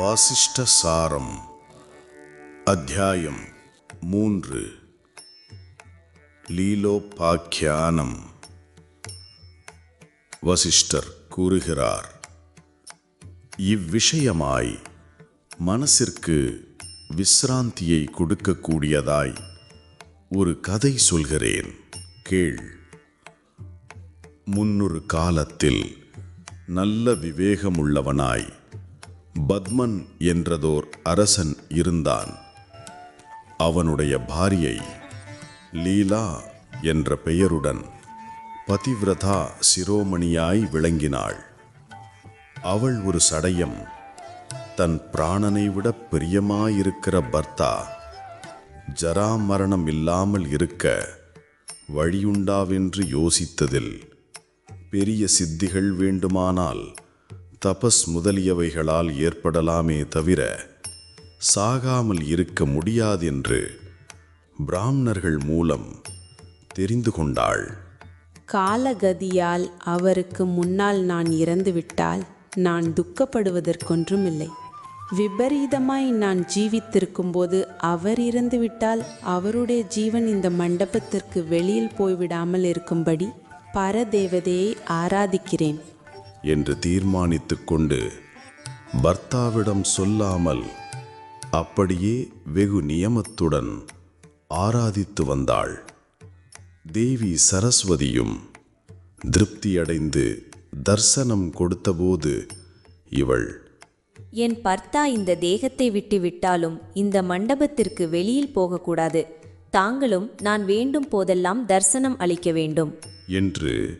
வாசிஷ்ட சாரம் அத்தியாயம் மூன்று. லீலோபாக்கியானம். வசிஷ்டர் கூறுகிறார் இவ்விஷயமாய் மனசிற்கு விசிராந்தியை கொடுக்கக்கூடியதாய் ஒரு கதை சொல்கிறேன். கேள். முன்னொரு காலத்தில் நல்ல விவேகமுள்ளவனாய் பத்மன் என்றதோர் அரசன் இருந்தான். அவனுடைய பாரியை லீலா என்ற பெயருடன் பதிவிரதா சிரோமணியாய் விளங்கினாள். அவள் ஒரு சடையம் தன் பிராணனை விட பிரியமாயிருக்கிற பர்த்தா ஜராமரணம் இல்லாமல் இருக்க வழியுண்டாவென்று யோசித்ததில் பெரிய சித்திகள் வேண்டுமானால் தபஸ் முதலியவைகளால் ஏற்படலாமே தவிர சாகாமல் இருக்க முடியாதென்று பிராமணர்கள் மூலம் தெரிந்து கொண்டாள். காலகதியால் அவருக்கு முன்னால் நான் இறந்துவிட்டால் நான் துக்கப்படுவதற்கொன்றுமில்லை. விபரீதமாய் நான் ஜீவித்திருக்கும்போது அவர் இறந்துவிட்டால் அவருடைய ஜீவன் இந்த மண்டபத்திற்கு வெளியில் போய்விடாமல் இருக்கும்படி பரதேவதையை ஆராதிக்கிறேன். என்று தீர்மானித்துக் கொண்டு பர்த்தாவிடம் சொல்லாமல் அப்படியே வெகு நியமத்துடன் ஆராதித்து வந்தாள். தேவி சரஸ்வதியும் திருப்தியடைந்து தர்சனம் கொடுத்தபோது இவள் என் பர்த்தா இந்த தேகத்தை விட்டு விட்டாலும் இந்த மண்டபத்திற்கு வெளியில் போகக்கூடாது. தாங்களும் நான் வேண்டும் போதெல்லாம் தரிசனம் அளிக்க வேண்டும். என்று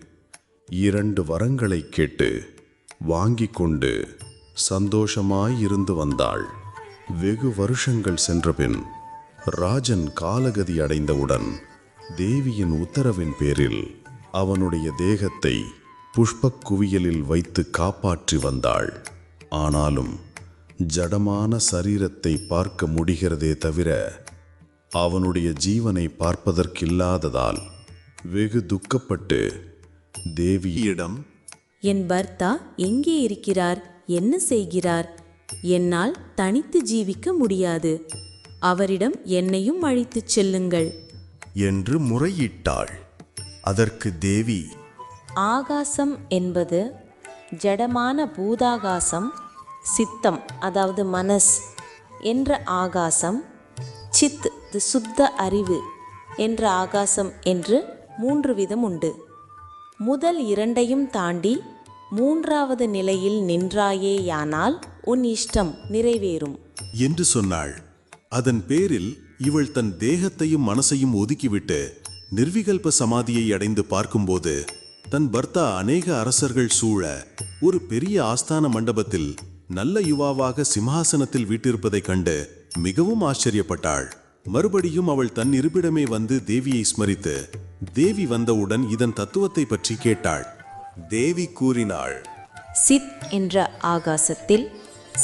இரண்டு வரங்களைக் கேட்டு வாங்கிக் கொண்டு சந்தோஷமாயிருந்து வந்தாள். வெகு வருஷங்கள் சென்றபின் ராஜன் காலகதி அடைந்தவுடன் தேவியின் உத்தரவின் பேரில் அவனுடைய தேகத்தை புஷ்பக் குவியலில் வைத்து காப்பாற்றி வந்தாள். ஆனாலும் ஜடமான சரீரத்தை பார்க்க முடிகிறதே தவிர அவனுடைய ஜீவனை பார்ப்பதற்கில்லாததால் வெகு துக்கப்பட்டு தேவியிடம் என் பர்த்தா எங்கே இருக்கிறார்? என்ன செய்கிறார்? என்னால் தனித்து ஜீவிக்க முடியாது. அவரிடம் என்னையும் அழைத்துச் செல்லுங்கள். என்று முறையிட்டாள். அதற்கு தேவி. ஆகாசம் என்பது ஜடமான பூதாகாசம் சித்தம் அதாவது மனஸ் என்ற ஆகாசம் சித் து சுத்த அறிவு என்ற ஆகாசம் என்று மூன்று விதம் உண்டு. முதல் இரண்டையும் தாண்டி மூன்றாவது நிலையில் நின்றாயேயானால் உன் இஷ்டம் நிறைவேறும். என்று சொன்னாள். அதன் பேரில் இவள் தன் தேகத்தையும் மனசையும் ஒதுக்கிவிட்டு நிர்விகல்ப சமாதியை அடைந்து பார்க்கும்போது தன் பர்த்தா அநேக அரசர்கள் சூழ ஒரு பெரிய ஆஸ்தான மண்டபத்தில் நல்ல யுவாவாக சிம்ஹாசனத்தில் வீட்டிருப்பதைக் கண்டு மிகவும் ஆச்சரியப்பட்டாள். மறுபடியும் அவள் தன் இருப்பிடமே வந்து தேவியை ஸ்மரித்து தேவி வந்தவுடன் இதன் தத்துவத்தை பற்றி கேட்டாள். தேவி கூறினாள் சித் என்ற ஆகாசத்தில்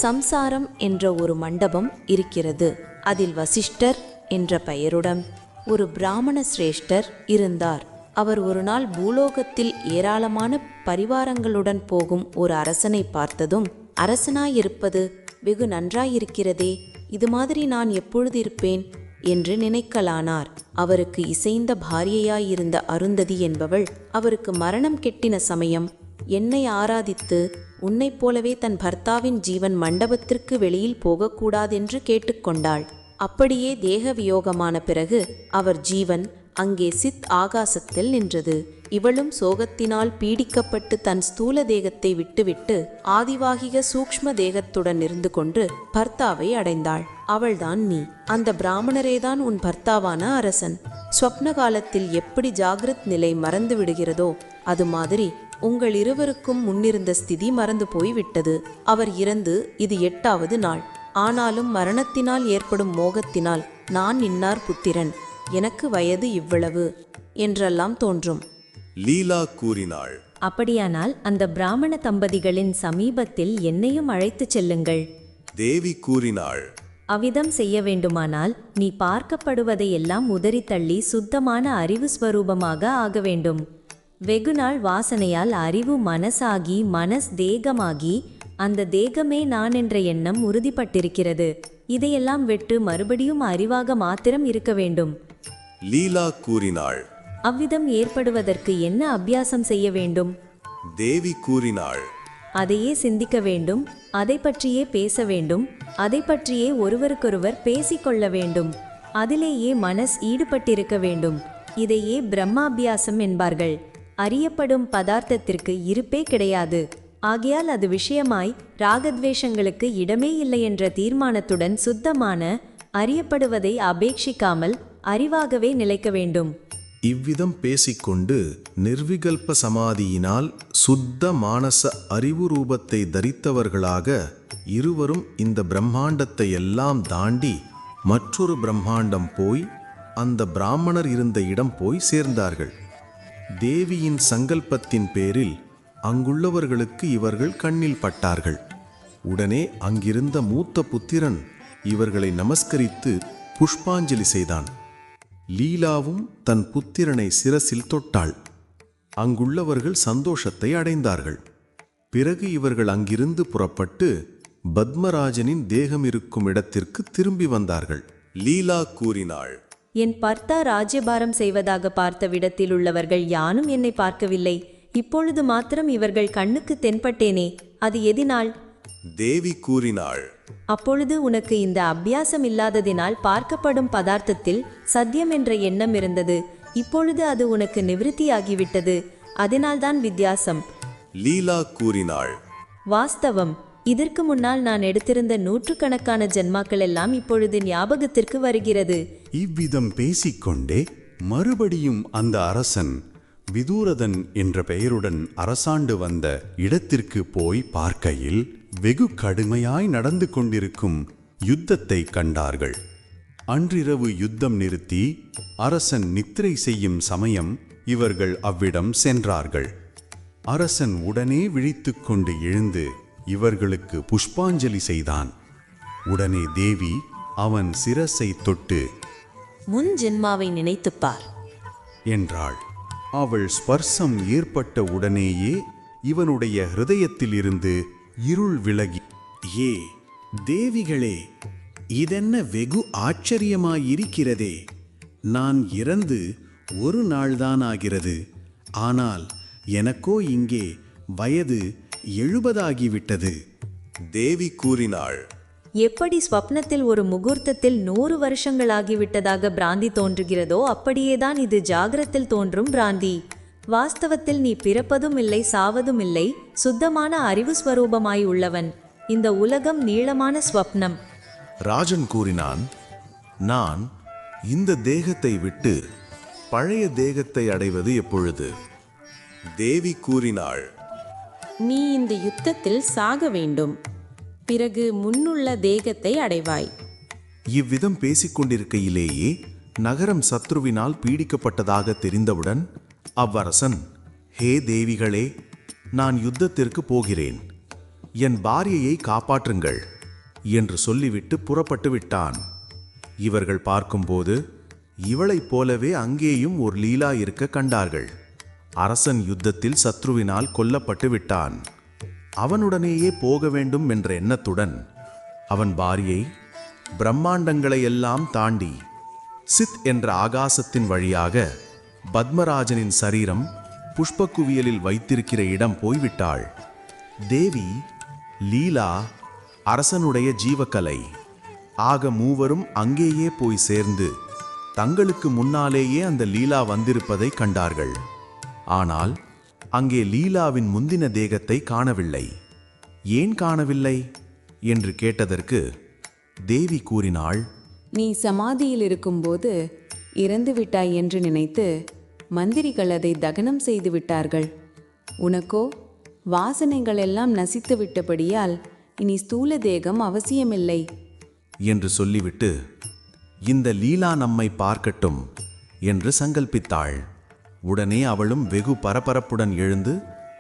சம்சாரம் என்ற ஒரு மண்டபம் இருக்கிறது. அதில் வசிஷ்டர் என்ற பெயருடன் ஒரு பிராமண சிரேஷ்டர் இருந்தார். அவர் ஒரு நாள் பூலோகத்தில் ஏராளமான பரிவாரங்களுடன் போகும் ஒரு அரசனை பார்த்ததும் அரசனாயிருப்பது வெகு நன்றாயிருக்கிறதே இது மாதிரி நான் எப்பொழுது இருப்பேன்? என்று நினைக்கலானார். அவருக்கு இசைந்த பாரியையாயிருந்த அருந்ததி என்பவள் அவருக்கு மரணம் கெட்டின சமயம் என்னை ஆராதித்து உன்னைப் போலவே தன் பர்த்தாவின் ஜீவன் மண்டபத்திற்கு வெளியில் போகக்கூடாதென்று கேட்டுக்கொண்டாள். அப்படியே தேக வியோகமான பிறகு அவர் ஜீவன் அங்கே சித் ஆகாசத்தில் நின்றது. இவளும் சோகத்தினால் பீடிக்கப்பட்டு தன் ஸ்தூல தேகத்தை விட்டுவிட்டு ஆதிவாகிக சூக்ஷ்ம தேகத்துடன் இருந்து கொண்டு பர்த்தாவை அடைந்தாள். அவள்தான் நீ. அந்த பிராமணரேதான் உன் பர்த்தாவான அரசன். ஸ்வப்ன காலத்தில் எப்படி ஜாகிரத் நிலை மறந்து விடுகிறதோ அது மாதிரி உங்கள் இருவருக்கும் முன்னிருந்த ஸ்திதி மறந்து போய் விட்டது. அவர் இறந்து இது எட்டாவது நாள். ஆனாலும் மரணத்தினால் ஏற்படும் மோகத்தினால் நான் இன்னார் புத்திரன். எனக்கு வயது இவ்வளவு என்றெல்லாம் தோன்றும். லீலா கூறினாள். அப்படியானால் அந்த பிராமண தம்பதிகளின் சமீபத்தில் என்னையும் அழைத்துச் செல்லுங்கள். தேவி கூறினாள். அவ்விதம் செய்ய வேண்டுமானால் நீ பார்க்கப்படுவதையெல்லாம் உதறி தள்ளி சுத்தமான அறிவு ஸ்வரூபமாக ஆக வேண்டும். வெகுநாள் வாசனையால் அறிவு மனசாகி மனஸ் தேகமாகி அந்த தேகமே நான் என்ற எண்ணம் உறுதிப்பட்டிருக்கிறது. இதையெல்லாம் விட்டு மறுபடியும் அறிவாக மாத்திரம் இருக்க வேண்டும். லீலா கூறினாள். அவ்விதம் ஏற்படுவதற்கு என்ன அபியாசம் செய்ய வேண்டும்? தேவி கூறினாள். அதையே சிந்திக்க வேண்டும் அதை பற்றியே பேச வேண்டும் அதை பற்றியே ஒருவருக்கொருவர் பேசிக்கொள்ள வேண்டும் அதிலேயே மனஸ் ஈடுபட்டிருக்க வேண்டும். இதையே பிரம்மாபியாசம் என்பார்கள். அறியப்படும் பதார்த்தத்திற்கு இருப்பே கிடையாது. ஆகையால் அது விஷயமாய் ராகத்வேஷங்களுக்கு இடமே இல்லை என்ற தீர்மானத்துடன் சுத்தமான அறியப்படுவதை அபேட்சிக்காமல் அறிவாகவே நிலைக்க வேண்டும். இவ்விதம் பேசிக்கொண்டு நிர்விகல்ப சமாதியினால் சுத்த மானச அறிவு ரூபத்தை தரித்தவர்களாக இருவரும் இந்த பிரம்மாண்டத்தை எல்லாம் தாண்டி மற்றொரு பிரம்மாண்டம் போய் அந்த பிராமணர் இருந்த இடம் போய் சேர்ந்தார்கள். தேவியின் சங்கல்பத்தின் பேரில் அங்குள்ளவர்களுக்கு இவர்கள் கண்ணில் பட்டார்கள். உடனே அங்கிருந்த மூத்த புத்திரன் இவர்களை நமஸ்கரித்து புஷ்பாஞ்சலி செய்தான். லீலாவும் தன் புத்திரனை சிரசில் தொட்டாள். அங்குள்ளவர்கள் சந்தோஷத்தை அடைந்தார்கள். பிறகு இவர்கள் அங்கிருந்து புறப்பட்டு பத்மராஜனின் தேகம் இருக்கும் இடத்திற்கு திரும்பி வந்தார்கள். லீலா கூறினாள் என் பர்த்தா ராஜ்யபாரம் செய்வதாக பார்த்த விடத்தில் உள்ளவர்கள் யானும் என்னை பார்க்கவில்லை. இப்பொழுது மாத்திரம் இவர்கள் கண்ணுக்கு தென்பட்டேனே அது எதினால்? தேவி கூறினாள் அப்பொழுது உனக்கு இந்த அபியாசம் இல்லாததினால் பார்க்கப்படும் பதார்த்தத்தில் சத்தியம் என்ற எண்ணம் இருந்தது. இப்பொழுது அது உனக்கு நிவிருத்தியாகிவிட்டது. அதனால்தான் வித்தியாசம். லீலா கூறினாள். வாஸ்தவம். இதற்கு முன்னால் நான் எடுத்திருந்த நூற்றுக்கணக்கான ஜென்மாக்கள் எல்லாம் இப்பொழுது ஞாபகத்திற்கு வருகிறது. இவ்விதம் பேசிக்கொண்டே மறுபடியும் அந்த அரசன் விதூரதன் என்ற பெயருடன் அரசாண்டு வந்த இடத்திற்கு போய் பார்க்கையில் வெகு கடுமையாய் நடந்து கொண்டிருக்கும் யுத்தத்தை கண்டார்கள். அன்றிரவு யுத்தம் நிறுத்தி அரசன் நித்திரை செய்யும் சமயம் இவர்கள் அவ்விடம் சென்றார்கள். அரசன் உடனே விழித்துக்கொண்டு எழுந்து இவர்களுக்கு புஷ்பாஞ்சலி செய்தான். உடனே தேவி அவன் சிரசை தொட்டு முன் ஜென்மாவை நினைத்துப் பார். என்றாள். அவள் ஸ்பர்சம் ஏற்பட்ட உடனேயே இவனுடைய ஹிருதயத்திலிருந்து இருள் விலகி. ஏ தேவிகளே இதென்ன வெகு ஆச்சரியமாயிருக்கிறதே. நான் இறந்து ஒரு நாள்தான் ஆகிறது ஆனால் எனக்கோ இங்கே வயது எழுபதாகிவிட்டது. தேவி கூறினாள். எப்படி ஸ்வப்னத்தில் ஒரு முகூர்த்தத்தில் நூறு வருஷங்களாகிவிட்டதாக பிராந்தி தோன்றுகிறதோ அப்படியேதான் இது ஜாகிரத்தில் தோன்றும் பிராந்தி. வாஸ்தவத்தில் நீ பிறப்பதும் இல்லை சாவதும் இல்லை சுத்தமான அறிவு ஸ்வரூபமாய் உள்ளவன். இந்த உலகம் நீளமான ஸ்வப்னம். ராஜன் கூறினான் நான் இந்த தேகத்தை விட்டு பழைய தேகத்தை அடைவது எப்பொழுது? தேவி கூறினாள் நீ இந்த யுத்தத்தில் சாக வேண்டும். பிறகு முன்னுள்ள தேகத்தை அடைவாய். இவ்விதம் பேசிக்கொண்டிருக்கையிலேயே நகரம் சத்ருவினால் பீடிக்கப்பட்டதாக தெரிந்தவுடன் அவ்வரசன் ஹே தேவிகளே நான் யுத்தத்திற்கு போகிறேன். என் பாரியையை காப்பாற்றுங்கள் என்று சொல்லிவிட்டு புறப்பட்டு விட்டான். இவர்கள் பார்க்கும்போது இவளைப் போலவே அங்கேயும் ஒரு லீலா இருக்க கண்டார்கள். அரசன் யுத்தத்தில் சத்ருவினால் கொல்லப்பட்டு விட்டான். அவனுடனேயே போக வேண்டும் என்ற எண்ணத்துடன் அவன் பாரியை பிரம்மாண்டங்களை எல்லாம் தாண்டி சித் என்ற ஆகாசத்தின் வழியாக பத்மராஜனின் சரீரம் புஷ்பக்குவியலில் வைத்திருக்கிற இடம் போய்விட்டாள். தேவி லீலா அரசனுடைய ஜீவக்கலை. ஆக மூவரும் அங்கேயே போய் சேர்ந்து தங்களுக்கு முன்னாலேயே அந்த லீலா வந்திருப்பதை கண்டார்கள். ஆனால் அங்கே லீலாவின் முந்தின தேகத்தை காணவில்லை. ஏன் காணவில்லை? என்று கேட்டதற்கு தேவி கூறினாள் நீ சமாதியில் இருக்கும்போது இறந்து விட்டாய் என்று நினைத்து மந்திரிகள் அதை தகனம் செய்து விட்டார்கள். உனக்கோ வாசனைகள் எல்லாம் நசித்து விட்டபடியால் இனி ஸ்தூல தேகம் அவசியமில்லை. என்று சொல்லிவிட்டு இந்த லீலா நம்மை பார்க்கட்டும் என்று சங்கல்பித்தாள். உடனே அவளும் வெகு பரபரப்புடன் எழுந்து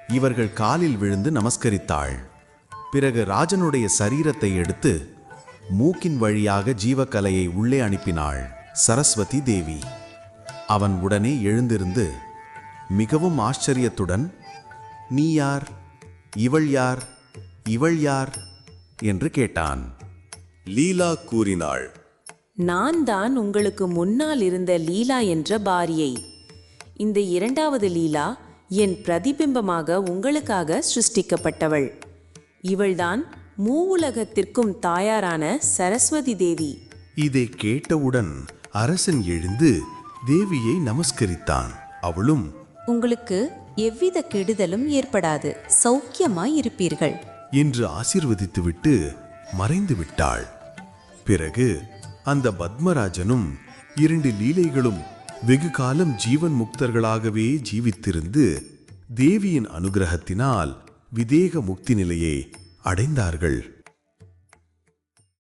இவர்கள் காலில் விழுந்து நமஸ்கரித்தாள். பிறகு ராஜனுடைய சரீரத்தை எடுத்து மூக்கின் வழியாக ஜீவக்கலையை உள்ளே அனுப்பினாள். சரஸ்வதி தேவி. அவன் உடனே எழுந்திருந்து மிகவும் ஆச்சரியத்துடன் நீ யார்? இவள் யார்? இவள் யார்? என்று கேட்டான். லீலா கூறினாள் நான் தான் உங்களுக்கு முன்னால் இருந்த லீலா என்ற பாரியை. இந்த இரண்டாவது லீலா என் பிரதிபிம்பமாக உங்களுக்காக சிருஷ்டிக்கப்பட்டவள். இவள்தான் மூவுலகத்திற்கும் தாயாரான சரஸ்வதி தேவி. இதை கேட்டவுடன் அரசன் எழுந்து தேவியை நமஸ்கரித்தான். அவளும் உங்களுக்கு எவ்வித கெடுதலும் ஏற்படாது. சௌக்கியமாய் இருப்பீர்கள். என்று ஆசீர்வதித்துவிட்டு மறைந்து விட்டாள். பிறகு அந்த பத்மராஜனும் இரண்டு லீலைகளும் வெகு காலம் ஜீவன் முக்தர்களாகவே ஜீவித்திருந்து தேவியின் அனுகிரகத்தினால் விதேக முக்தி நிலையை அடைந்தார்கள்.